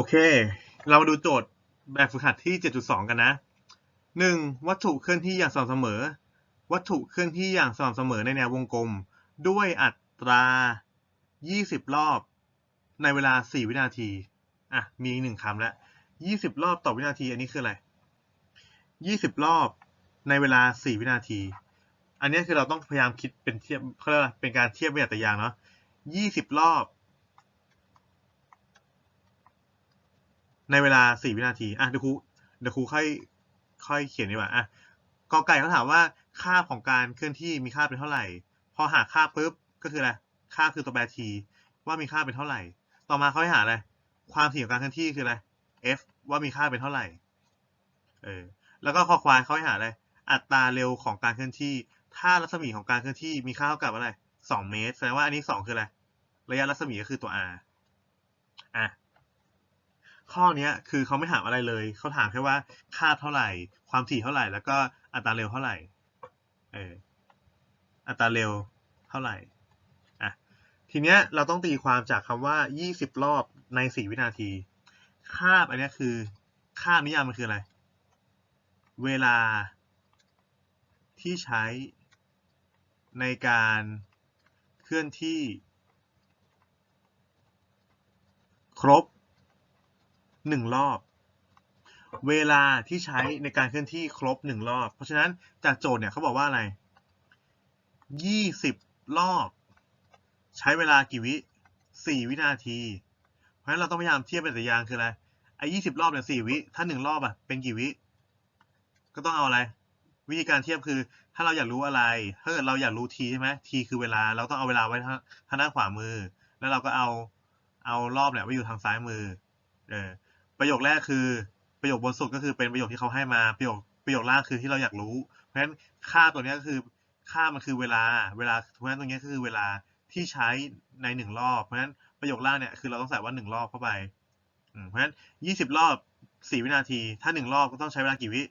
โอเค เรามาดูโจทย์แบบฝึกหัดที่ 7.2 กันนะ 1. วัตถุเคลื่อนที่อย่างสม่ำเสมอ วัตถุเคลื่อนที่อย่างสม่ำเสมอในแนววงกลม ด้วยอัตรา 20 รอบ ในเวลา 4 วินาที อะ มีอีกหนึ่งคำแล้ว 20 รอบต่อวินาที อันนี้คืออะไร 20 รอบในเวลา 4 วินาที อันนี้คือเราต้องพยายามคิดเป็นเทียบเขาเรียกว่าเป็นการเทียบเป็นอัตรายางเนาะ20 รอบ ในเวลา4วินาที อะเดี๋ยวครูเดี๋ยวครูค่อยค่อยเขียนดีกว่าอะกอไก่เขาถามว่าค่าของการเคลื่อนที่มีค่าเป็นเท่าไหร่ พอหาค่าปุ๊บก็คืออะไร ค่าคือตัวแปร t ว่ามีค่าเป็นเท่าไหร่ ต่อมาเขาให้หาอะไร ความถี่ของการเคลื่อนที่คืออะไร f ว่ามีค่าเป็นเท่าไหร่ เออ แล้วก็คอควายเขาให้หาอะไร อัตราเร็วของการเคลื่อนที่ ถ้ารัศมีของการเคลื่อนที่มีค่าเท่ากับอะไร 2 เมตร แสดงว่าอันนี้ 2 คืออะไร ระยะรัศมีก็คือตัว r ข้อเนี้ยคือเขาไม่ถามอะไรเลย เขาถามแค่ว่าค่าเท่าไหร่ ความถี่เท่าไหร่ แล้วก็อัตราเร็วเท่าไหร่ เออ อัตราเร็วเท่าไหร่ อะ ทีเนี้ยเราต้องตีความจากคำว่า 20 รอบใน 4 วินาที คาบอันนี้คือคาบนิยามมันคืออะไร เวลาที่ใช้ในการเคลื่อนที่ ครบ หนึ่งรอบ เวลาที่ใช้ในการเคลื่อนที่ครบหนึ่งรอบ เพราะฉะนั้นจากโจทย์เนี่ยเขาบอกว่าอะไรยี่สิบรอบ ใช้เวลากี่วิสี่วินาที เพราะฉะนั้นเราต้องพยายามเทียบเป็นตัวอย่างคืออะไรไอ้ยี่สิบรอบเนี่ยสี่วิ ถ้าหนึ่งรอบอะเป็นกี่วิ ก็ต้องเอาอะไร วิธีการเทียบคือ ถ้าเราอยากรู้อะไร ถ้าเกิดเราอยากรู้ t ใช่ไหม t คือเวลา เราต้องเอาเวลาไว้ทางทางด้านขวามือ แล้วเราก็เอาเอารอบเนี่ยไว้อยู่ทางซ้ายมือ เออ ประโยคแรกคือประโยคบนสุดก็คือเป็นประโยคที่เขาให้มาประโยคประโยคล่างคือที่เราอยากรู้ เพราะฉะนั้นค่าตัวนี้ก็คือค่ามันคือเวลาเวลาเพราะฉะนั้นตรงนี้ก็คือเวลาที่ใช้ในหนึ่งรอบ เพราะฉะนั้นประโยคล่างเนี่ยคือเราต้องใส่ว่าหนึ่งรอบเข้าไปเพราะฉะนั้นยี่สิบรอบสี่วินาที ถ้าหนึ่งรอบก็ต้องใช้เวลากี่วิ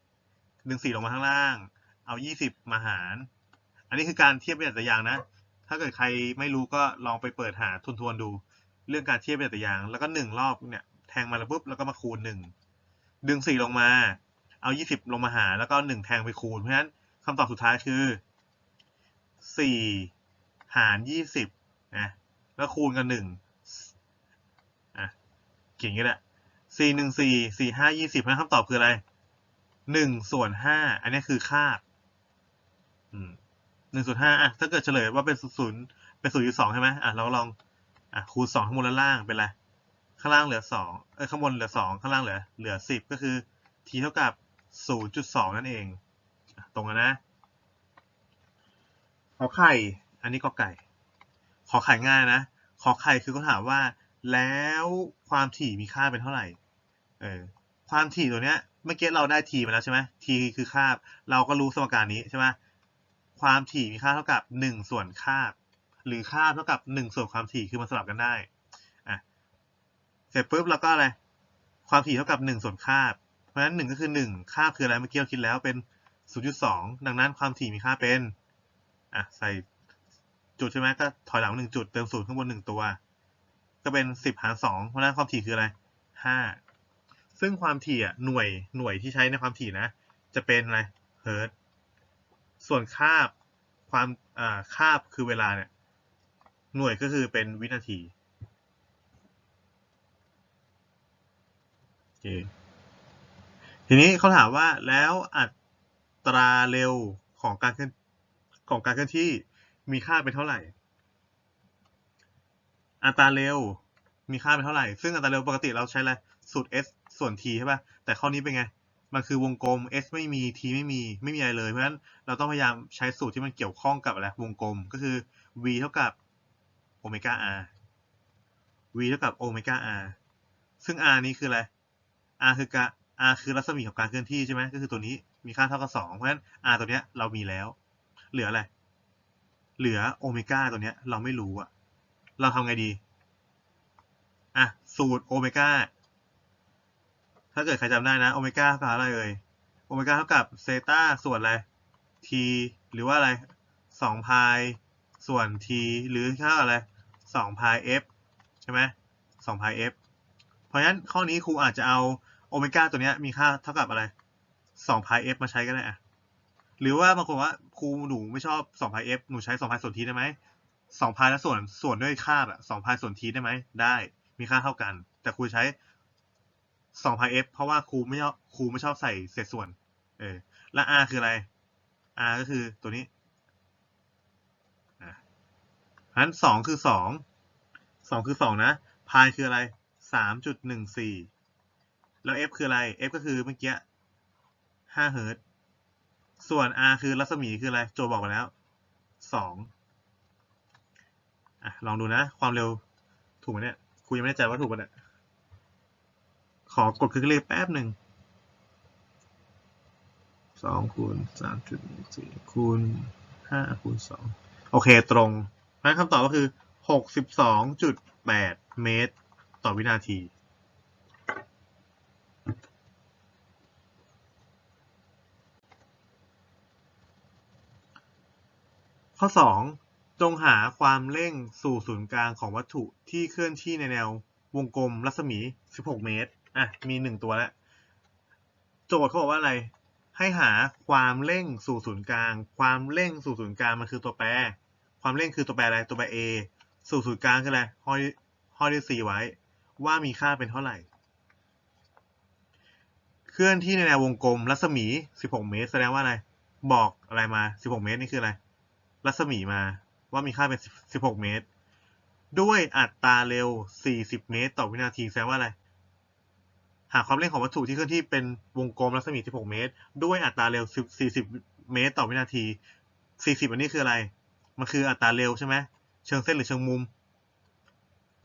ดึงสี่ลงมาข้างล่าง เอายี่สิบมาหาร อันนี้คือการเทียบเป็นตัวอย่างนะ ถ้าเกิดใครไม่รู้ก็ลองไปเปิดหาทวนๆดู เรื่องการเทียบเป็นตัวอย่าง แล้วก็หนึ่งรอบเนี่ย งมาแล้วปุ๊บแล้วก็มาคูณหนึ่งดึงสี่ลงมา เอายี่สิบลงมาหารแล้วก็หนึ่งแทงไปคูณเพราะฉะนั้นคำตอบสุดท้ายคือสี่หารยี่สิบนะแล้วคูณกันหนึ่งอะเขียนอย่างนี้แหละสี่หนึ่งสี่สี่ห้ายี่สิบเพราะฉะนั้นคำตอบคืออะไรหนึ่งส่วนห้าอันนี้คือค่าอืมหนึ่งส่วนห้าอะถ้าเกิดเฉลยว่าเป็นศูนย์เป็นศูนย์อยู่สองใช่ไหมอะเราลองอะคูณสองข้างบนและล่างเป็นไร ข้างล่างเหลือสองเอ้ยข้างบนเหลือสองข้างล่างเหลือเหลือสิบก็คือ t เท่ากับศูนย์จุดสองนั่นเอง ตรงกันนะขอไข่ อันนี้ก็ไก่ ขอไข่ง่ายนะ ขอไข่คือเขาถามว่า แล้วความถี่มีค่าเป็นเท่าไหร่ เออ ความถี่ตัวเนี้ย เมื่อกี้เราได้ t มาแล้วใช่ไหม t คือคาบ เราก็รู้สมการนี้ใช่ไหมความถี่มีค่าเท่ากับหนึ่งส่วนคาบ หรือค่าเท่ากับหนึ่งส่วนความถี่คือมันสลับกันได้ เสร็จปุ๊บเราก็อะไร ความถี่เท่ากับหนึ่งส่วนคาบ เพราะฉะนั้นหนึ่งก็คือหนึ่งคาบคืออะไรเมื่อกี้เราคิดแล้วเป็นศูนย์จุดสองดังนั้นความถี่มีค่าเป็น อะใส่จุดใช่ไหมก็ถอยหลังหนึ่งจุดเติมศูนย์ข้างบนหนึ่งตัว ก็เป็นสิบหารสองเพราะฉะนั้นความถี่คืออะไรห้าซึ่งความถี่อะหน่วยหน่วยที่ใช้ในความถี่นะ จะเป็นอะไรเฮิร์ตส่วนคาบความอ่าคาบคือเวลาเนี่ยหน่วยก็คือเป็นวินาที โอ เคทีนี้เขาถามว่าแล้วอัตราเร็วของการเคลื่อนของการเคลื่อนที่มีค่าเป็นเท่าไหร่ อัตราเร็วมีค่าเป็นเท่าไหร่ ซึ่งอัตราเร็วปกติเราใช้อะไร สูตร s ส่วน t ใช่ป่ะ แต่ข้อนี้เป็นไง มันคือวงกลม s ไม่มี t ไม่มี ไม่มีอะไรเลย เพราะฉะนั้นเราต้องพยายามใช้สูตรที่มันเกี่ยวข้องกับอะไรวงกลม ก็คือ v เท่ากับโอเมก้า r v เท่ากับโอเมก้า r ซึ่ง r นี้คืออะไร r คือกะ r คือรัศมีของการเคลื่อนที่ใช่ไหมก็คือตัวนี้มีค่าเท่ากับสองเพราะฉะนั้น r ตัวเนี้ยเรามีแล้ว เหลืออะไร เหลือโอเมก้าตัวเนี้ยเราไม่รู้อะเราทำไงดีอะสูตรโอเมก้าถ้าเกิดใครจำได้นะโอเมก้าเท่ากับอะไรเอ่ยโอเมก้าเท่ากับเซต้าส่วนอะไร t หรือว่าอะไรสองพายส่วน t หรือเท่ากับอะไรสองพาย f ใช่ไหมสองพาย f เพราะฉะนั้นข้อนี้ครูอาจจะเอา โอเมก้าตัวเนี้ยมีค่าเท่ากับอะไรสองพาย f มาใช้ก็ได้อะหรือว่าบางคนว่าครูหนูไม่ชอบสองพาย f หนูใช้สองพายส่วนทีได้ไหมสองพายแล้วส่วนส่วนด้วยค่าอะสองพายส่วนทีได้ไหมได้ มีค่าเท่ากัน แต่ครูใช้สองพาย f เพราะว่าครูไม่ชอบครูไม่ชอบใส่เศษส่วน เออ และ r คืออะไร r ก็คือตัวนี้นั้นสองคือสองสองคือสองนะพายคืออะไรสามจุดหนึ่งสี่ แล้ว f คืออะไร f ก็คือเมื่อกี้ห้าเฮิร์ตส่วน r คือรัศมีคืออะไร โจบอกไปแล้วสองอะลองดูนะ ความเร็วถูกไหมเนี่ยครูยังไม่แน่ใจว่าถูกปะเนี่ยขอกดคลิกเลขแป๊บหนึ่งสองคูณสามจุดหนึ่งสี่คูณห้าคูณสองโอเคตรงเพราะฉะนั้นคำตอบก็คือหกสิบสองจุดแปดเมตรต่อวินาที ข้อ 2 จงหาความเร่งสู่ศูนย์กลางของวัตถุที่เคลื่อนที่ในแนววงกลมรัศมี 16 เมตร อะ มี 1 ตัวแล้ว โจทย์เขาบอกว่าอะไร ให้หาความเร่งสู่ศูนย์กลาง ความเร่งสู่ศูนย์กลางมันคือตัวแปร ความเร่งคือตัวแปรอะไร ตัวแปร a สู่ศูนย์กลางคืออะไร ห้อยห้อยด้วย c ไว้ ว่ามีค่าเป็นเท่าไหร่ เคลื่อนที่ในแนววงกลมรัศมี 16 เมตร แสดงว่าอะไร บอกอะไรมา 16 เมตรนี่คืออะไร รัศมีมาว่ามีค่าเป็น 16 เมตร ด้วยอัตราเร็ว 40 เมตร ต่อวินาทีแสดงว่าอะไร หาความเร่งของวัตถุที่เคลื่อนที่เป็นวงกลมรัศมี 16 เมตร ด้วยอัตราเร็ว 40 เมตร ต่อวินาที 40 อันนี้คืออะไร มันคืออัตราเร็วใช่ไหมเชิงเส้นหรือเชิงมุม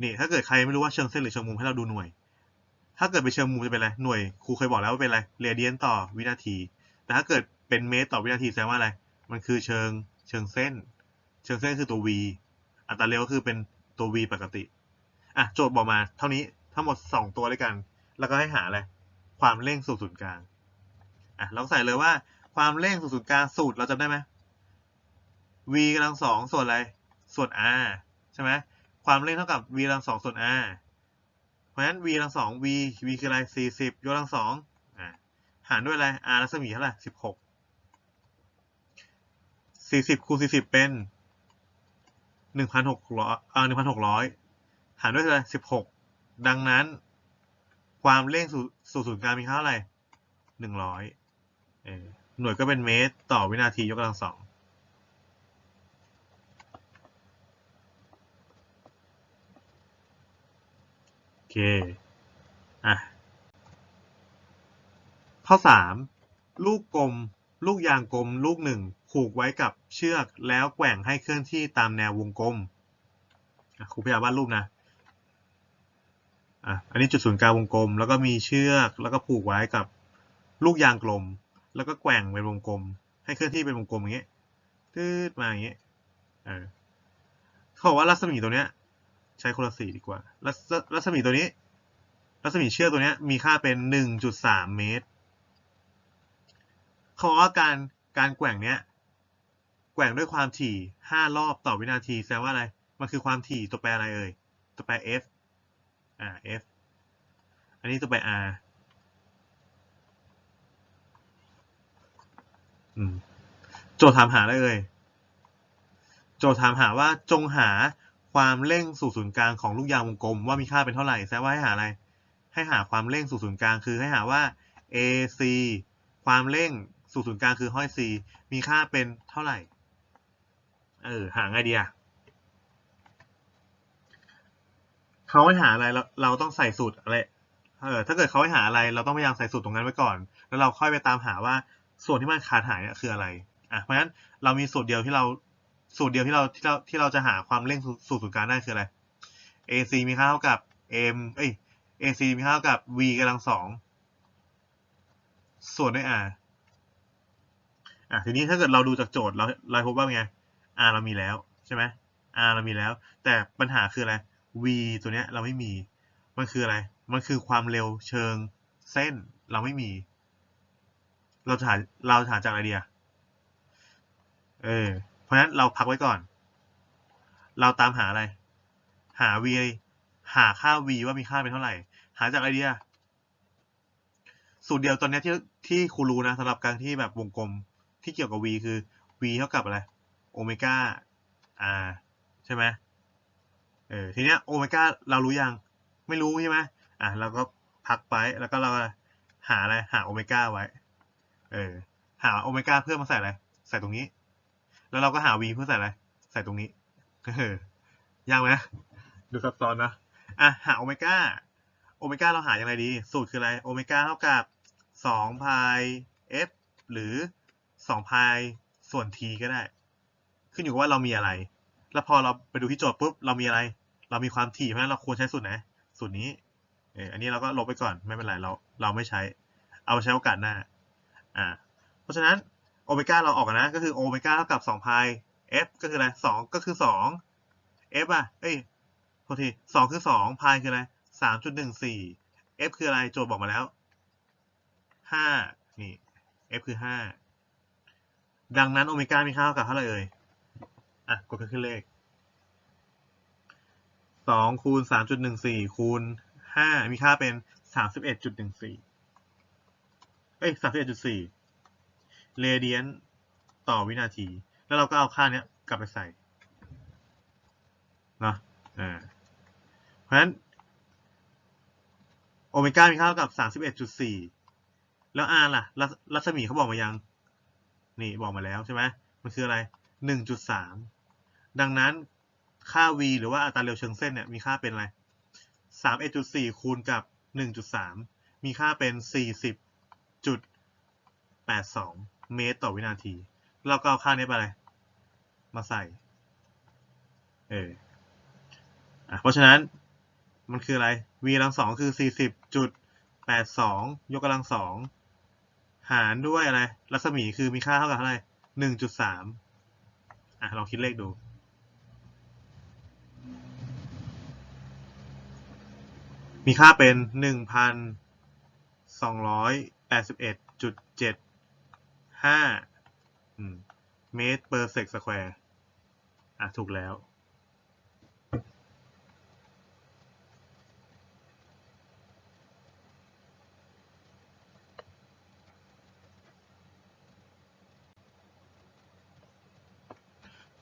นี่ถ้าเกิดใครไม่รู้ว่าเชิงเส้นหรือเชิงมุมให้เราดูหน่วย ถ้าเกิดเป็นเชิงมุมจะเป็นอะไร หน่วยครูเคยบอกแล้วว่าเป็นอะไร เรเดียนต่อวินาที แต่ถ้าเกิดเป็นเมตรต่อวินาทีแสดงว่าอะไร มันคือเชิง ชิงเส้น เชิงเส้นคือตัว v อัตราเร็วก็คือเป็นตัว v ปกติ อะโจทย์บอกมาเท่านี้ทั้งหมด 2 ตัวด้วยกัน แล้วก็ให้หาอะไรความเร่งสู่ศูนย์กลาง อะเราใส่เลยว่าความเร่งสู่ศูนย์กลางสูตรเราจำได้ไหม v กำลังสองส่วนอะไร ส่วน r ใช่ไหมความเร่งเท่ากับ v กำลังสองส่วน r เพราะฉะนั้น v กำลังสอง v v คืออะไร40ยกกำลังสองอะหารด้วยอะไร r รัศมีเท่าไหร่16 สี่สิบคูณสี่สิบเป็นหนึ่งพันหกร้อยเอ่อหนึ่งพันหกร้อยหารด้วยอะไรสิบหกดังนั้น ความเร่งสู่ศูนย์กลางมีค่าเท่าไรหนึ่งร้อยเออหน่วยก็เป็นเมตรต่อวินาทียกกำลังสองโอเค อะ ข้อสามลูกกลม ลูกยางกลม ลูกหนึ่ง ผูกไว้กับเชือกแล้วแกว่งให้เคลื่อนที่ตามแนววงกลมครูพยายามวาดรูปนะอันนี้จุดศูนย์กลางวงกลม แล้วก็มีเชือกแล้วก็ผูกไว้กับลูกยางกลม แล้วก็แกว่งเป็นวงกลม ให้เคลื่อนที่เป็นวงกลมอย่างเงี้ยตืดมาอย่างเงี้ยเออเขาบอกว่ารัศมีตัวเนี้ย ใช้คนละสีดีกว่ารัศรัศมีตัวนี้ รัศมีเชือกตัวเนี้ยมีค่าเป็นหนึ่งจุดสามเมตรเขาบอกว่าการการแกว่งเนี้ย แกว่งด้วยความถี่ห้ารอบต่อวินาที แสดงว่าอะไร มันคือความถี่ตัวแปรอะไรเอ่ย ตัวแปร f อ่า f อันนี้ตัวแปร r อืมโจทย์ถามหาอะไรเอ่ย โจทย์ถามหาว่าจงหาความเร่งสู่ศูนย์กลางของลูกยางวงกลมว่ามีค่าเป็นเท่าไหร่ แสดงว่าให้หาอะไร ให้หาความเร่งสู่ศูนย์กลาง คือให้หาว่า ac ความเร่งสู่ศูนย์กลางคือห้อย c มีค่าเป็นเท่าไหร่ เออหาไงดีอะเขาให้หาอะไรเราเราต้องใส่สูตรอะไรเออถ้าเกิดเขาให้หาอะไร เราต้องพยายามใส่สูตรตรงนั้นไว้ก่อน แล้วเราค่อยไปตามหาว่าส่วนที่มันขาดหายเนี่ยคืออะไรอะเพราะฉะนั้นเรามีสูตรเดียวที่เราสูตรเดียวที่เราที่เราที่เราจะหาความเร่งสู่สู่ศูนย์กลางได้คืออะไร ac มีค่าเท่ากับ m เอ้ย ac มีค่าเท่ากับ v กำลังสองส่วนด้วย r อะทีนี้ถ้าเกิดเราดูจากโจทย์เราเราพบว่าไง r เรามีแล้วใช่ไหม r เรามีแล้ว แต่ปัญหาคืออะไร v ตัวเนี้ยเราไม่มี มันคืออะไร มันคือความเร็วเชิงเส้นเราไม่มี เราหาเราหาจากอะไรดีอะเออ เพราะฉะนั้นเราพักไว้ก่อน เราตามหาอะไร หา v หาค่า v ว่ามีค่าเป็นเท่าไหร่ หาจากอะไรดีอะสูตรเดียวตอนเนี้ยที่ที่ครูรู้นะสำหรับการที่แบบวงกลมที่เกี่ยวกับ v คือ v เท่ากับอะไร โอเมก้า r ใช่ไหมเออทีเนี้ยโอเมก้าเรารู้ยัง ไม่รู้ใช่ไหมอะเราก็พักไปแล้วก็เราหาอะไรหาโอเมก้าไว้ เออ หาโอเมก้าเพื่อมาใส่อะไร ใส่ตรงนี้ แล้วเราก็หา v เพื่อใส่อะไร ใส่ตรงนี้เออยากไหมดูซับซ้อนนะอะหาโอเมก้าโอเมก้าเราหาอย่างไรดี สูตรคืออะไรโอเมก้าเท่ากับ2พาย f หรือ2พายส่วน t ก็ได้ ขึ้นอยู่กับว่าเรามีอะไร แล้วพอเราไปดูที่โจทย์ปุ๊บเรามีอะไร เรามีความถี่เพราะฉะนั้นเราควรใช้สูตรไหนสูตรนี้เอออันนี้เราก็ลบไปก่อนไม่เป็นไรเราเราไม่ใช้ เอาไปใช้โอกาสหน้าอ่าเพราะฉะนั้นโอเมก้าเราออกนนะ ก็คือโอเมก้าเท่ากับ2พาย f ก็คืออะไร2ก็คือ 2 f อะเอ้ยโทษที2คือ2พายคืออะไร3.14 f คืออะไรโจทย์บอกมาแล้ว5นี่ f คือ 5 ดังนั้นโอเมก้ามีค่าเท่ากับเท่าไหร่เอ่ย อะกดขึ้นเลข2คูณ3.14คูณ5มีค่าเป็น31.14เอ็ดจุดหนึ่งสี่เอ้ย31.4เอ็ดจุดสี่เรเดียนต่อวินาที แล้วเราก็เอาค่าเนี้ยกลับไปใส่เนาะอ่าเพราะฉะนั้นโอเมก้ามีค่าเท่ากับ31.4แล้ว R ล่ะ รัศมีเขาบอกมายัง นี่บอกมาแล้วใช่ไหมมันคืออะไร 1.3 ดังนั้นค่า v หรือว่าอัตราเร็วเชิงเส้นเนี่ยมีค่าเป็นอะไร31.4คูณกับ 1.3 มีค่าเป็น 40.82 เมตรต่อวินาที เราก็เอาค่านี้ไปอะไร มาใส่ เอออะเพราะฉะนั้นมันคืออะไร v กำลังสองคือ 40.82 ยกกำลังสองหารด้วยอะไร รัศมีคือมีค่าเท่ากับเท่าไหร่1.3 อะลองคิดเลขดูมีค่าเป็น 1,281.75 เมตรเปอร์เซกสแควร์ อะ ถูกแล้ว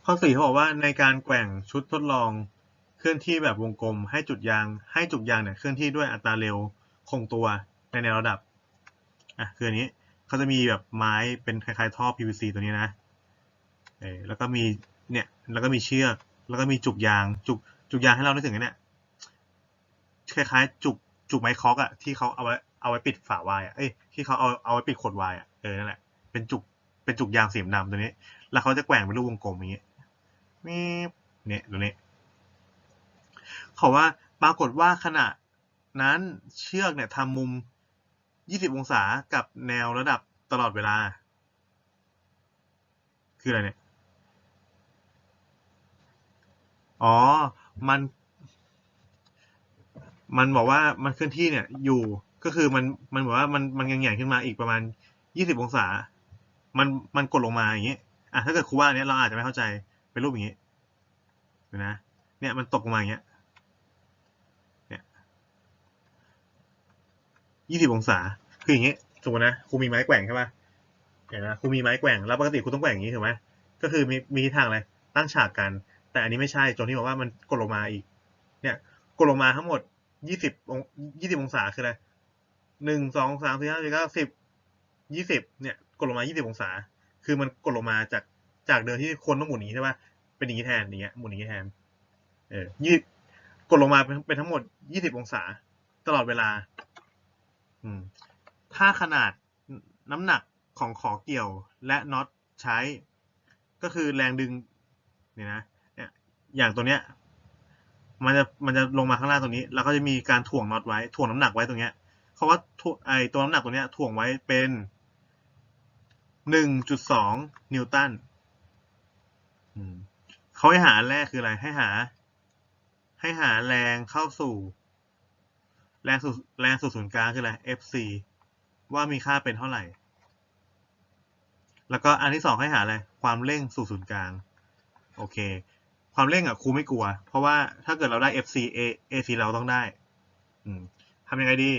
ข้อสี่เขาบอกว่าในการแกว่งชุดทดลองเคลื่อนที่แบบวงกลม ให้จุดยาง ให้จุกยางเนี่ยเคลื่อนที่ด้วยอัตราเร็วคงตัวในแนวระดับอะคืออันนี้เขาจะมีแบบไม้เป็นคล้ายๆท่อ PVC ตัวนี้นะเออแล้วก็มีเนี่ยแล้วก็มีเชือกแล้วก็มีจุกยางจุกจุกยางให้เรานึกถึงเนี่ยคล้ายๆ จุกจุกไม้คอกอะที่เขาเอาไว้เอาไว้ปิดฝาวน์อะเอ้ยที่เขาเอาเอาไว้ปิดขวดวน์อะเออนั่นแหละเป็นจุกเป็นจุกยางสีดำตัวนี้ แล้วเขาจะแกว่งเป็นรูปวงกลมอย่าง นี้มีเนี่ยตัวนี้เขาว่าปรากฏว่าขณะนั้นเชือกเนี่ยทำมุม 20 องศากับแนวระดับตลอดเวลา คืออะไรเนี่ย อ๋อ มัน มันบอกว่ามันเคลื่อนที่เนี่ยอยู่ก็คือมันมันบอกว่ามันมันยังใหญ่ขึ้นมาอีกประมาณ 20 องศา มันมันกดลงมาอย่างนี้อะถ้าเกิดครูว่าอันนี้เราอาจจะไม่เข้าใจ เป็นรูปอย่างนี้ดูนะ เนี่ยมันตกลงมาอย่างเงี้ย เนี่ยยี่สิบองศา คืออย่างเงี้ยสมมตินะครูมีไม้แกว่งใช่ป่ะเห็นไหมครูมีไม้แกว่ง แล้วปกติครูต้องแกว่งอย่างนี้ถูกไหมก็คือมีมีทิศทางอะไร ตั้งฉากกัน แต่อันนี้ไม่ใช่ตรงที่บอกว่ามันกดลงมาอีก เนี่ย กดลงมาทั้งหมดยี่สิบองยี่สิบองศาคืออะไรหนึ่งสองสามสี่ห้าหกเก้าสิบยี่สิบเนี่ย กดลงมายี่สิบองศา คือมันกดลงมาจาก จากเดิมที่คนต้องหมุนอย่างนี้ใช่ป่ะเป็นอย่างนี้แทนอย่างเงี้ยหมุนอย่างนี้แทนเออยืดกดลงมาเป็นทั้งหมด 20 องศา ตลอดเวลา อืม ถ้าขนาดน้ำหนักของขอเกี่ยวและน็อตใช้ ก็คือแรงดึงเนี่ยนะเนี่ยอย่างตัวเนี้ย มันจะมันจะลงมาข้างล่างตรงนี้ แล้วก็จะมีการถ่วงน็อตไว้ถ่วงน้ำหนักไว้ตรงเนี้ยเขาว่าไอตัวน้ำหนักตัวเนี้ยถ่วงไว้เป็น 1.2 นิวตัน เขาให้หาแรกคืออะไรให้หา ให้หาแรงเข้าสู่ แรงสู่แรงสู่ศูนย์กลางคืออะไร FC ว่ามีค่าเป็นเท่าไหร่ แล้วก็อันที่สองให้หาอะไรความเร่งสู่ศูนย์กลาง โอเค ความเร่งอะครูไม่กลัว เพราะว่าถ้าเกิดเราได้ FC A AC เราต้องได้ทำยังไงดี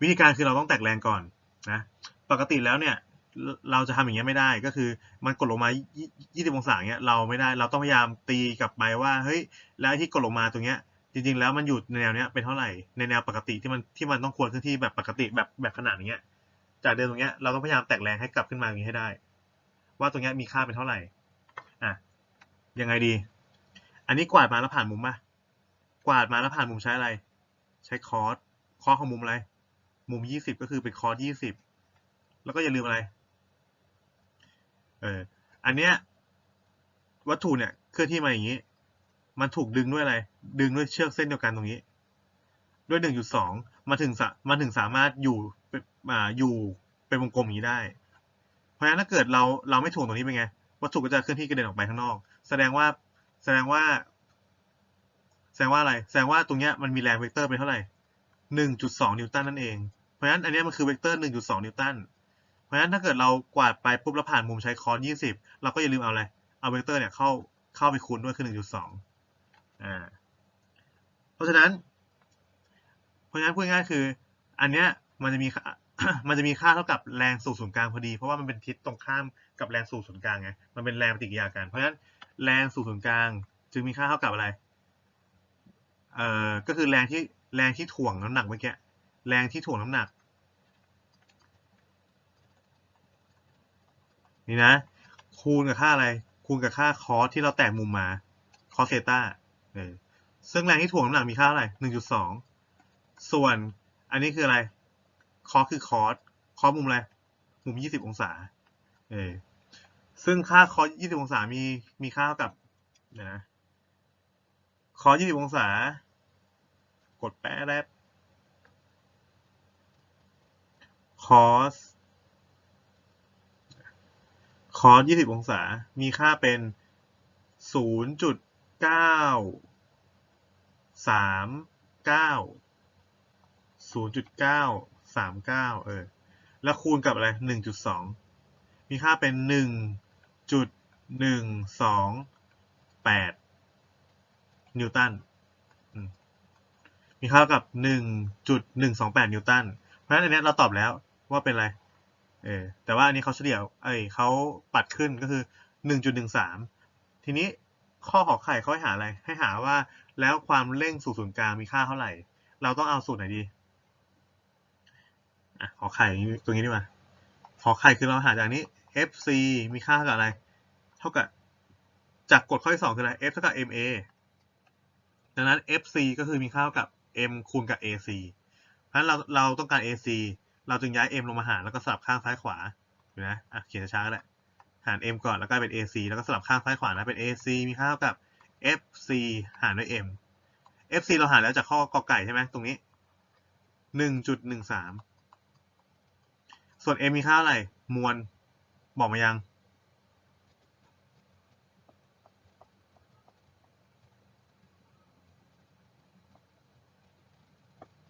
วิธีการคือเราต้องแตกแรงก่อนนะ ปกติแล้วเนี่ย เราจะทำอย่างเงี้ยไม่ได้ก็คือ มันกดลงมา 20 องศาเงี้ยเราไม่ได้เราต้องพยายามตีกลับไปว่าเฮ้ยแล้วที่กดลงมาตรงเนี้ยจริง ๆ แล้วมันอยู่ในแนวเนี้ยเป็นเท่าไหร่ในแนวปกติที่มันที่มันต้องควรเคลื่อนที่แบบปกติแบบแบบขนาดเนี้ย จากเดิมตรงเนี้ยเราต้องพยายามแตกแรงให้กลับขึ้นมาอย่างนี้ให้ได้ ว่าตรงเนี้ยมีค่าเป็นเท่าไหร่อะยังไงดี อันนี้กวาดมาแล้วผ่านมุมป่ะกวาดมาแล้วผ่านมุมใช้อะไร ใช้คอร์สคอร์สของมุมอะไรมุม 20 ก็คือเป็นคอร์ส20 แล้วก็อย่าลืมอะไร เออ อันเนี้ยวัตถุเนี่ยเคลื่อนที่มาอย่างนี้ มันถูกดึงด้วยอะไร ดึงด้วยเชือกเส้นเดียวกันตรงนี้ ด้วย1.2มาถึงสมาถึงสามารถอยู่มาอยู่เป็นวงกลมอย่างนี้ได้ เพราะฉะนั้นถ้าเกิดเราเราไม่ถ่วงตรงนี้เป็นไง วัตถุก็จะเคลื่อนที่กระเด็นออกไปข้างนอก แสดงว่าแสดงว่า แสดงว่าอะไร แสดงว่าตรงเนี้ยมันมีแรงเวกเตอร์เป็นเท่าไหร่1.2นิวตันนั่นเอง เพราะฉะนั้นอันนี้มันคือเวกเตอร์1.2นิวตัน เพราะฉะนั้นถ้าเกิดเรากวาดไปปุ๊บแล้วผ่านมุมใช้คอร์ส20เราก็อย่าลืมเอาอะไร เอาเวกเตอร์เนี่ยเข้าเข้าไปคูณด้วยคือ1.2อ่า เพราะฉะนั้น เพราะฉะนั้นพูดง่ายคือ อันเนี้ยมันจะมีค่ามันจะมีค่าเท่ากับแรงสู่ศูนย์กลางพอดี เพราะว่ามันเป็นทิศตรงข้ามกับแรงสู่ศูนย์กลางไง มันเป็นแรงปฏิกิริยากัน เพราะฉะนั้นแรงสู่ศูนย์กลางจึงมีค่าเท่ากับอะไร เอ่อ ก็คือแรงที่แรงที่ถ่วงน้ำหนักเมื่อกี้ แรงที่ถ่วงน้ำหนัก นี่นะ คูณกับค่าอะไร คูณกับค่าคอสที่เราแตกมุมมา คอสเซต้าเออซึ่งแรงที่ถ่วงน้ำหนักมีค่าเท่าไหร่หนึ่งจุดสองส่วนอันนี้คืออะไร คอสคือคอส คอสมุมอะไร มุมยี่สิบองศา เออซึ่งค่าคอสยี่สิบองศา มี มีค่าเท่ากับนะคอสยี่สิบองศา กดแปะแรบคอส คอสยี่สิบองศา มีค่าเป็นศูนย์จุดเก้าสามเก้าศูนย์จุดเก้าสามเก้าเออ แล้วคูณกับอะไรหนึ่งจุดสองมีค่าเป็นหนึ่งจุดหนึ่งสองแปดนิวตันมีค่ากับหนึ่งจุดหนึ่งสองแปดนิวตัน เพราะฉะนั้นอันนี้เราตอบแล้วว่าเป็นอะไร เออแต่ว่าอันนี้เขาเฉลี่ยเอ้เขาปัดขึ้นก็คือหนึ่งจุดหนึ่งสามทีนี้ข้อขอไข่เขาให้หาอะไร ให้หาว่าแล้วความเร่งสู่ศูนย์กลางมีค่าเท่าไหร่ เราต้องเอาสูตรไหนดีอะขอไข่ตรงนี้ดีกว่าขอไข่คือเราหาจากนี้ fc มีค่าเท่ากับอะไร เท่ากับจากกฎข้อที่สองคืออะไร f เท่ากับ ma ดังนั้น fc ก็คือมีค่าเท่ากับ m คูณกับ ac เพราะฉะนั้นเราเราต้องการ ac เราจึงย้าย m ลงมาหารแล้วก็สลับข้างซ้ายขวาอยู่นะอะเขียนช้าๆก็ได้หาร m ก่อนแล้วก็เป็น ac แล้วก็สลับข้างซ้ายขวานะเป็น ac มีค่าเท่ากับ fc หารด้วย m fc เราหารแล้วจากข้อกอไก่ใช่ไหมตรงนี้1.13ส่วน m มีค่าเท่าไรมวลบอกมายัง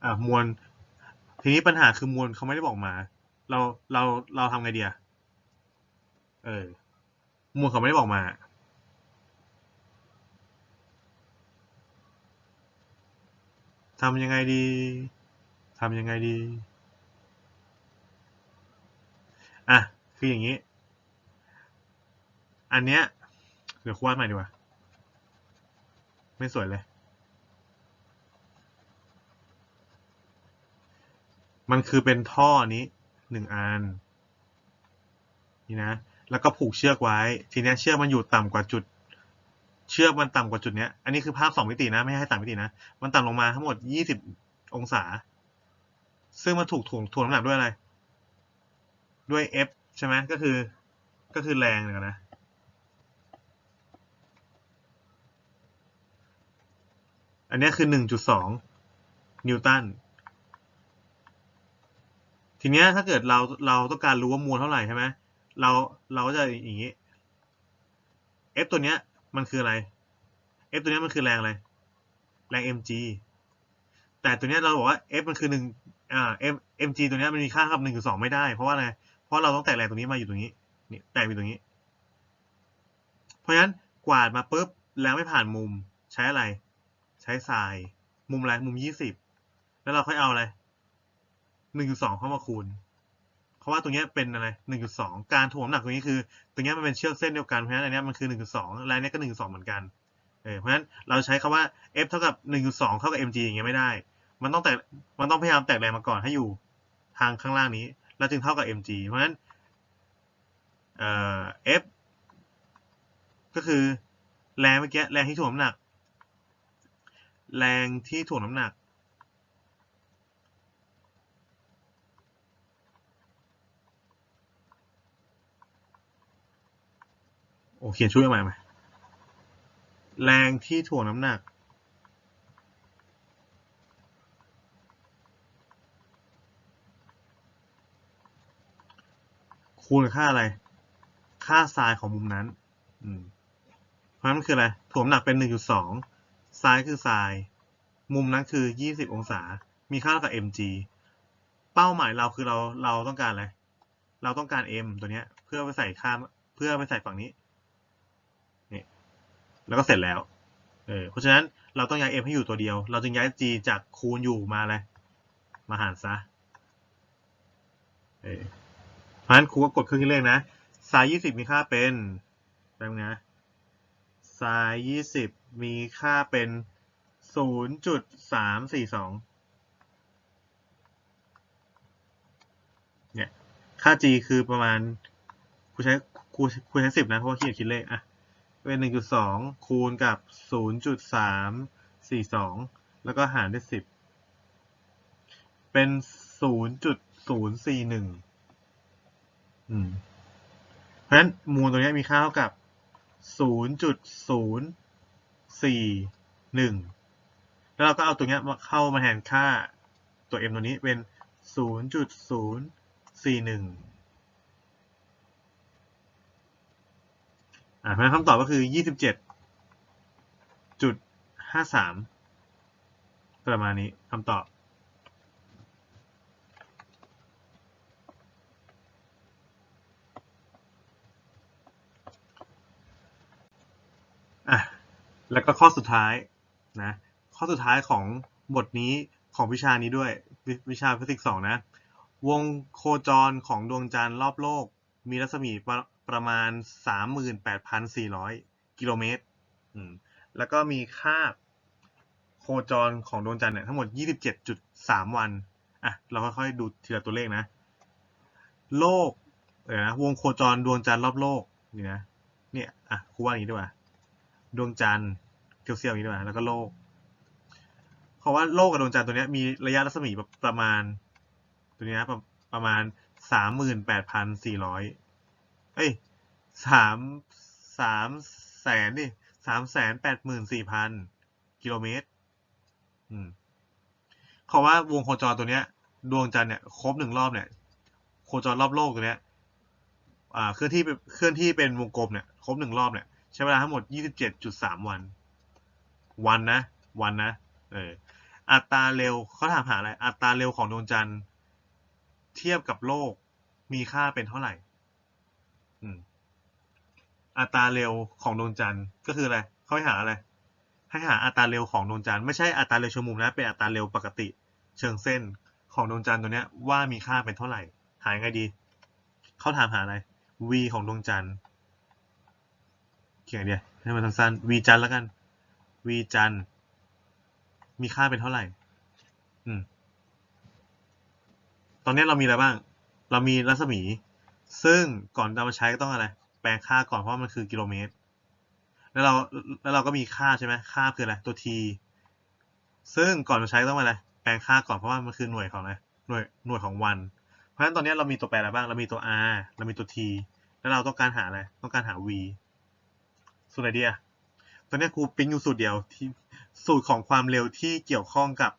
อะมวล ทีนี้ปัญหาคือมวลเขาไม่ได้บอกมา เราเราเราทำไงเดียเออมวลเขาไม่ได้บอกมา ทำยังไงดี ทำยังไงดี อะ คืออย่างนี้ อันเนี้ย เดี๋ยววาดใหม่ดีกว่า ไม่สวยเลย มันคือเป็นท่อนี้หนึ่งอันนี่นะ แล้วก็ผูกเชือกไว้ ทีนี้เชือกมันอยู่ต่ำกว่าจุด เชือกมันต่ำกว่าจุดเนี้ย อันนี้คือภาพสองมิตินะ ไม่ให้สามมิตินะ มันต่ำลงมาทั้งหมดยี่สิบองศา ซึ่งมันถูกถ่วงถ่วงน้ำหนักด้วยอะไร ด้วย F ใช่ไหมก็คือ ก็คือแรงเลยนะ อันนี้คือ1.2นิวตัน ทีเนี้ยถ้าเกิดเราเราต้องการรู้ว่ามวลเท่าไหร่ใช่ไหมเราเราก็จะอย่างนี้ F ตัวเนี้ยมันคืออะไร F ตัวเนี้ยมันคือแรงอะไร แรง mg แต่ตัวเนี้ยเราบอกว่า F มันคือหนึ่งอ่า m mg ตัวเนี้ยมันมีค่ากับ1.2ไม่ได้ เพราะว่าอะไรเพราะเราต้องแตกแรงตรงนี้มาอยู่ตรงนี้นี่แตกอยู่ตรงนี้ เพราะฉะนั้นกวาดมาปุ๊บแล้วไม่ผ่านมุมใช้อะไร ใช้ทราย มุมอะไรมุมยี่สิบแล้วเราค่อยเอาอะไร หนึ่งจุดสองเข้ามาคูณ เพราะว่าตรงนี้เป็นอะไรหนึ่งจุดสองการถ่วงน้ำหนักตรงนี้คือตรงนี้มันเป็นเชือกเส้นเดียวกันเพราะฉะนั้นอันเนี้ยมันคือหนึ่งจุดสองและอันเนี้ยก็หนึ่งสองเหมือนกันเออเพราะฉะนั้นเราใช้คำว่า f เท่ากับหนึ่งจุดสองเท่ากับ mg อย่างเงี้ยไม่ได้ มันต้องแตกมันต้องพยายามแตกแรงมาก่อนให้อยู่ทางข้างล่างนี้ แล้วจึงเท่ากับ mg เพราะฉะนั้นเอ่อ f ก็คือแรงเมื่อกี้แรงที่ถ่วงน้ำหนัก แรงที่ถ่วงน้ำหนัก อเขียนช่วยใหม่ไหมแรงที่ถ่วงน้ำหนัก คูณค่าอะไร ค่าไซน์ของมุมนั้นเพราะนั้นมันคืออะไรถ่วงน้ำหนักเป็น 1.2ไซน์คือไซน์มุมนั้นคือ 20 องศา มีค่าเท่ากับ mg เป้าหมายเราคือเราเราต้องการอะไรเราต้องการ m ตัวเนี้ย เพื่อไปใส่ค่าเพื่อไปใส่ฝั่งนี้ แล้วก็เสร็จแล้ว เออ เพราะฉะนั้นเราต้องย้าย m ให้อยู่ตัวเดียว เราจึงย้าย g จากคูณอยู่มาอะไรมาหารซะ เออเพราะฉะนั้นครูก็กดเครื่องคิดเลขนะไซน์ยี่สิบมีค่าเป็นแป๊บนึงนะไซน์ยี่สิบมีค่าเป็นศูนย์จุดสามสี่สองเนี่ย ค่า g คือประมาณครูใช้ครูครูใช้สิบนะ เพราะว่าขี้เกียจคิดเลขอะ เป็นหนึ่งจุดสองคูณกับศูนย์จุดสามสี่สองแล้วก็หารด้วยสิบเป็นศูนย์จุดศูนย์สี่หนึ่งอืมเพราะฉะนั้นมูลตัวนี้มีค่าเท่ากับ0.041แล้วเราก็เอาตัวนี้มาเข้ามาแทนค่าตัว m ตัวนี้เป็น 0.041 อ่าเพราะฉะนั้นคำตอบก็คือ27.53ประมาณนี้คำตอบ อะ แล้วก็ข้อสุดท้ายนะ ข้อสุดท้ายของบทนี้ของวิชานี้ด้วยววิชาฟิสิกส์สองนะ วงโคจรของดวงจันทร์รอบโลก มีรัศมี ประมาณ 38,400 กิโลเมตร แล้วก็มีค่าโคจรของดวงจันทร์เนี่ยทั้งหมด 27.3 วัน อะ เราค่อยๆดูทีละตัวเลขนะ โลกเดี๋ยวนะ วงโคจรดวงจันทร์รอบโลก นี่นะ เนี่ย อะครูว่าอย่างนี้ดีกว่า ดวงจันทร์เซียวๆอย่างนี้ดีกว่า แล้วก็โลก เพราะว่าโลกกับดวงจันทร์ตัวนี้มีระยะรัศมีประมาณ ตัวนี้นะประมาณ 38,400 เอ้ยสามสามแสนดิสามแสนแปดหมื่นสี่พันกิโลเมตร อืมเพราว่าวงโคจรตัวเนี้ย ดวงจันทร์เนี่ยครบหนึ่งรอบเนี่ย โคจรรอบโลกตัวเนี้ย อ่าเคลื่อนที่เคลื่อนที่เป็นวงกลมเนี่ยครบหนึ่งรอบเนี่ยใช้เวลาทั้งหมด27.3วัน วันนะ วันนะ เออ อัตราเร็วเขาถามหาอะไร อัตราเร็วของดวงจันทร์เทียบกับโลกมีค่าเป็นเท่าไหร่ อัตราเร็วของดวงจันทร์ก็คืออะไรเขาให้หาอะไร ให้หาอัตราเร็วของดวงจันทร์ไม่ใช่อัตราเร็วชั่วโมงนะเป็นอัตราเร็วปกติ เชิงเส้นของดวงจันทร์ตัวเนี้ยว่ามีค่าเป็นเท่าไหร่ หายไงดีเขาถามหาอะไร v ของดวงจันทร์เขียนเดียวให้มันสั้นๆ v จันทร์แล้วกัน v จันทร์มีค่าเป็นเท่าไหร่ อืม ตอนนี้เรามีอะไรบ้าง เรามีรัศมี ซึ่งก่อนจะมาใช้ก็ต้องอะไร แปลงค่าก่อนเพราะมันคือกิโลเมตร แล้วเราแล้วเราก็มีค่าใช่ไหมค่าคืออะไรตัว t ซึ่งก่อนมาใช้ต้องอะไร แปลงค่าก่อนเพราะว่ามันคือหน่วยของอะไรหน่วยหน่วยของวัน เพราะฉะนั้นตอนนี้เรามีตัวแปรอะไรบ้าง เรามีตัว r เรามีตัว t แล้วเราต้องการหาอะไร ต้องการหา v สูตรไหนดีอะตอนนี้ครูปิ๊งอยู่สูตรเดียวที่สูตรของความเร็วที่เกี่ยวข้องกับ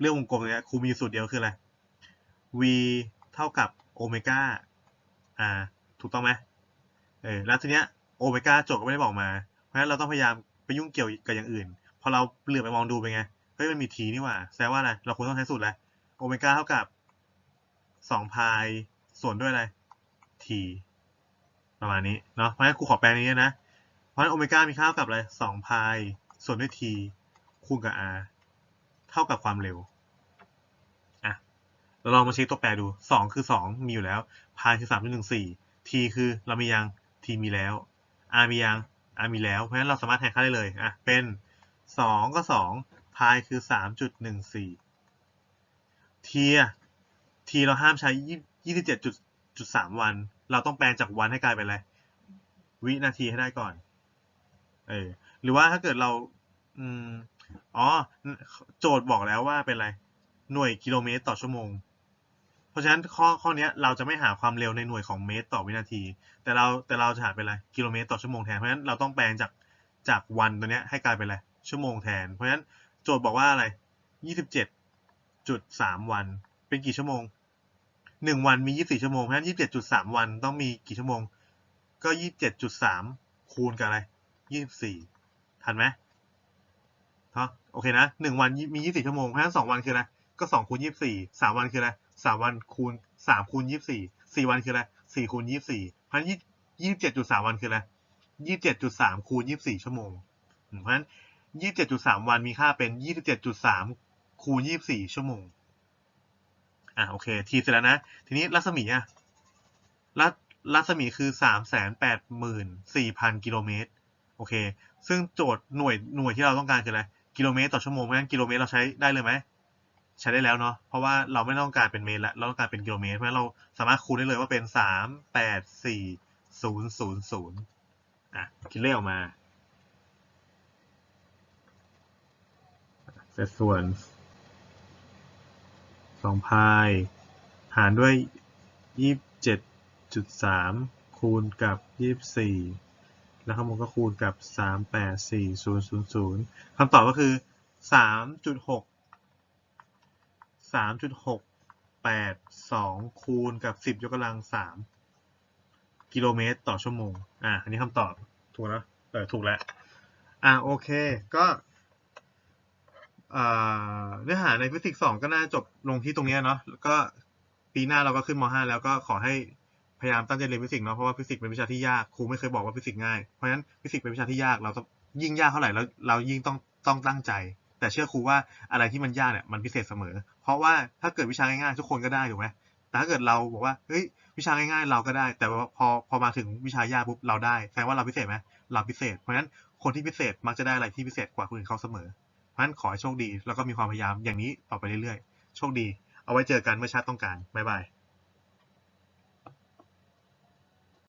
เรื่องวงกลมเนี้ยครูมีสูตรเดียวคืออะไร v เท่ากับโอเมก้า r ถูกต้องไหมเออแล้วทีเนี้ยโอเมก้าโจทย์ก็ไม่ได้บอกมา เพราะฉะนั้นเราต้องพยายามไปยุ่งเกี่ยวกับอย่างอื่น พอเราเหลือบไปมองดูเป็นไง เฮ้ยมันมี t นี่หว่า แสดงว่าอะไร เราควรต้องใช้สูตรอะไรโอเมก้าเท่ากับสองพายส่วนด้วยอะไร t ประมาณนี้เนาะ เพราะฉะนั้นครูขอแปลงนี้นะ เพราะฉะนั้นโอเมก้ามีค่าเท่ากับอะไรสองพายส่วนด้วย t คูณกับ r เท่ากับความเร็ว อะ เราลองมาเช็คตัวแปรดู2คือ2มีอยู่แล้ว พายคือ3.14 t คือเรามียัง t มีแล้ว r มียัง r มีแล้ว เพราะฉะนั้นเราสามารถแทนค่าได้เลยอะเป็น2ก็2พายคือ3.14 t อะ t เราห้ามใช้27.3วัน เราต้องแปลงจากวันให้กลายเป็นอะไรวินาทีให้ได้ก่อน เออ หรือว่าถ้าเกิดเรา อืม อ๋อ โจทย์บอกแล้วว่าเป็นอะไร หน่วยกิโลเมตรต่อชั่วโมง เพราะฉะนั้นข้อข้อนี้เราจะไม่หาความเร็วในหน่วยของเมตรต่อวินาที แต่เราแต่เราจะหาเป็นอะไรกิโลเมตรต่อชั่วโมงแทนเพราะฉะนั้นเราต้องแปลงจากจากวันตัวนี้ให้กลายเป็นอะไรชั่วโมงแทน เพราะฉะนั้นโจทย์บอกว่าอะไร 27.3 วัน เป็นกี่ชั่วโมงหนึ่งวันมี 24 ชั่วโมง เพราะฉะนั้น 27.3 วันต้องมีกี่ชั่วโมง ก็ 27.3 คูณกับอะไร 24 ทันไหมฮะโอเคนะหนึ่งวันมี 24 ชั่วโมง เพราะฉะนั้นสองวันคืออะไร ก็ 2 คูณ 24 3 วันคืออะไร สามวันคูณสามคูณยี่สิบสี่สี่วันคืออะไรสี่คูณยี่สิบสี่พันยี่ยี่สิบเจ็ดจุดสามวันคืออะไรยี่สิบเจ็ดจุดสามคูณยี่สิบสี่ชั่วโมงเพราะฉะนั้นยี่สิบเจ็ดจุดสามวันมีค่าเป็นยี่สิบเจ็ดจุดสามคูณยี่สิบสี่ชั่วโมงอะโอเค ทีเสร็จแล้วนะ ทีนี้รัศมีอะรัรัศมีคือสามแสนแปดหมื่นสี่พันกิโลเมตรโอเค ซึ่งโจทย์หน่วยหน่วยที่เราต้องการคืออะไร กิโลเมตรต่อชั่วโมงเพราะฉะนั้นกิโลเมตรเราใช้ได้เลยไหม ใช้ได้แล้วเนาะ เพราะว่าเราไม่ต้องการเป็นเมตรแล้วเราต้องการเป็นกิโลเมตร เพราะฉะนั้นเราสามารถคูณได้เลยว่าเป็น 384,000อะ คิดเลขออกมาเศษส่วนสองพาย หารด้วยยี่สิบเจ็ดจุดสามคูณกับยี่สิบสี่แล้วข้างบนก็คูณกับสามแปดสี่ศูนย์ศูนย์ศูนย์คำตอบก็คือสามจุดหก สามจุดหกแปดสองคูณกับสิบยกกำลังสามกิโลเมตรต่อชั่วโมง อะ อันนี้คำตอบถูกแล้วเออถูกแล้ว อะโอเค ก็เนื้อหาในฟิสิกส์สองก็น่าจบลงที่ตรงนี้เนาะ ก็ปีหน้าเราก็ขึ้นม .5 แล้วก็ขอให้พยายามตั้งใจเรียนฟิสิกส์เนาะ เพราะว่าฟิสิกส์เป็นวิชาที่ยาก ครูไม่เคยบอกว่าฟิสิกส์ง่าย เพราะฉะนั้นฟิสิกส์เป็นวิชาที่ยาก เราต้องยิ่งยากเท่าไหร่แล้วเรายิ่งต้องต้องตั้งใจ แต่เชื่อครูว่าอะไรที่มันยากเนี่ยมันพิเศษเสมอเราะว่าถ้าเกิดวิชาง่ายๆทุกคนก็ได้ถูกไหมแต่ถ้าเกิดเราบอกว่าเฮ้ยวิชาง่ายๆเราก็ได้ แต่พอพอมาถึงวิชายากปุ๊บเราได้แสดงว่าเราพิเศษไหมเราพิเศษ เพราะฉะนั้นคนที่พิเศษมักจะได้อะไรที่พิเศษกว่าคนอื่นเขาเสมอ เพราะฉะนั้นขอให้โชคดีแล้วก็มีความพยายามอย่างนี้ต่อไปเรื่อยๆ โชคดี เอาไว้เจอกันเมื่อชาติต้องการบ๊ายบาย